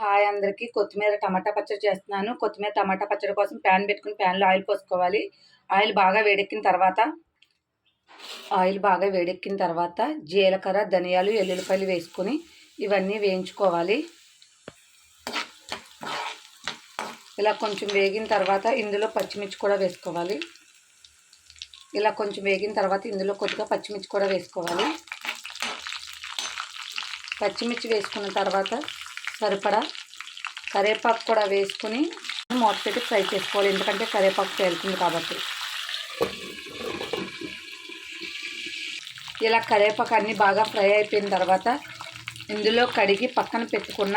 Hi అందరికీ. కొత్తిమీర టమాటా పచ్చడి చేస్తున్నాను. కొత్తిమీర టమాటా పచ్చడి కోసం ప్యాన్ పెట్టుకుని ప్యాన్లో ఆయిల్ పోసుకోవాలి. ఆయిల్ బాగా వేడెక్కిన తర్వాత ఆయిల్ బాగా వేడెక్కిన తర్వాత జీలకర్ర ధనియాలు ఎల్లుల్లిపాయలు వేసుకొని ఇవన్నీ వేయించుకోవాలి. ఇలా కొంచెం వేగిన తర్వాత ఇందులో పచ్చిమిర్చి కూడా వేసుకోవాలి. ఇలా కొంచెం వేగిన తర్వాత ఇందులో కొద్దిగా పచ్చిమిర్చి కూడా వేసుకోవాలి. పచ్చిమిర్చి వేసుకున్న తర్వాత సరిపడా కరివేపాకు కూడా వేసుకుని మూత పెట్టి ఫ్రై చేసుకోవాలి. ఎందుకంటే కరివేపాకు తేలుతుంది కాబట్టి. ఇలా కరివేపాకు అన్నీ బాగా ఫ్రై అయిపోయిన తర్వాత ఇందులో కడిగి పక్కన పెట్టుకున్న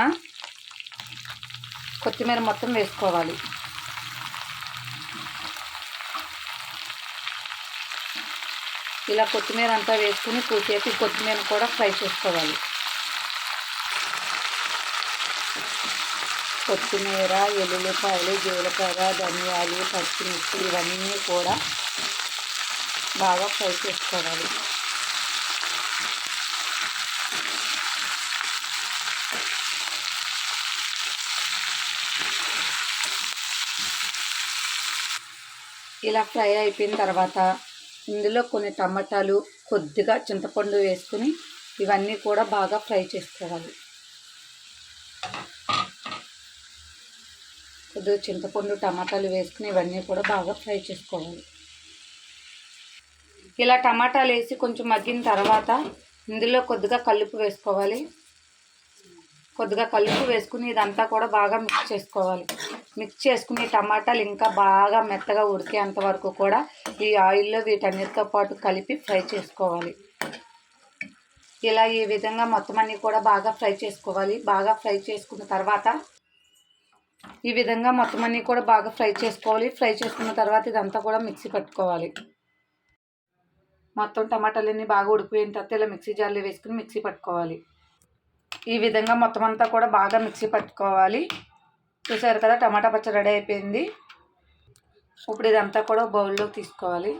కొత్తిమీర మొత్తం వేసుకోవాలి. ఇలా కొత్తిమీర అంతా వేసుకుని కూసేపు కొత్తిమీర కూడా ఫ్రై చేసుకోవాలి. కొత్తిమీర ఎల్లుల్లిపాయలు జీలకర్ర ధనియాలు పచ్చిమిర్చి ఇవన్నీ కూడా బాగా ఫ్రై చేసుకోవాలి. ఇలా ఫ్రై అయిపోయిన తర్వాత ఇందులో కొన్ని టమాటాలు కొద్దిగా చింతపండు వేసుకుని ఇవన్నీ కూడా బాగా ఫ్రై చేసుకోవాలి. కొద్దిగా చింతపండు టమాటాలు వేసుకుని ఇవన్నీ కూడా బాగా ఫ్రై చేసుకోవాలి. ఇలా టమాటాలు వేసి కొంచెం మగ్గిన తర్వాత ఇందులో కొద్దిగా కలుపు వేసుకోవాలి. కొద్దిగా కలుపు వేసుకుని ఇదంతా కూడా బాగా మిక్స్ చేసుకోవాలి. మిక్స్ చేసుకుని టమాటాలు ఇంకా బాగా మెత్తగా ఉడికేంత వరకు కూడా ఈ ఆయిల్లో వీటన్నిటితో పాటు కలిపి ఫ్రై చేసుకోవాలి. ఇలా ఈ విధంగా మొత్తం అన్నీ కూడా బాగా ఫ్రై చేసుకోవాలి. బాగా ఫ్రై చేసుకున్న తర్వాత ఈ విధంగా మొత్తం అన్నీ కూడా బాగా ఫ్రై చేసుకోవాలి. ఫ్రై చేసుకున్న తర్వాత ఇదంతా కూడా మిక్సీ పట్టుకోవాలి. మొత్తం టమాటాలన్నీ బాగా ఉడికిపోయిన తర్వాత ఇలా మిక్సీ జార్లో వేసుకుని మిక్సీ పట్టుకోవాలి. ఈ విధంగా మొత్తం అంతా కూడా బాగా మిక్సీ పట్టుకోవాలి. చూసారు కదా టమాటా పచ్చడి రెడీ అయిపోయింది. ఇప్పుడు ఇదంతా కూడా బౌల్లోకి తీసుకోవాలి.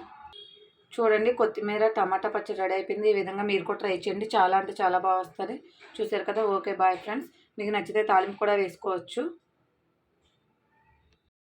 చూడండి కొత్తిమీర టమాటా పచ్చడి రెడీ అయిపోయింది. ఈ విధంగా మీరు కూడా ట్రై చేయండి. చాలా అంటే చాలా బాగా వస్తుంది. చూసారు కదా ఓకే బాయ్ ఫ్రెండ్స్. మీకు నచ్చితే తాలింపు కూడా వేసుకోవచ్చు.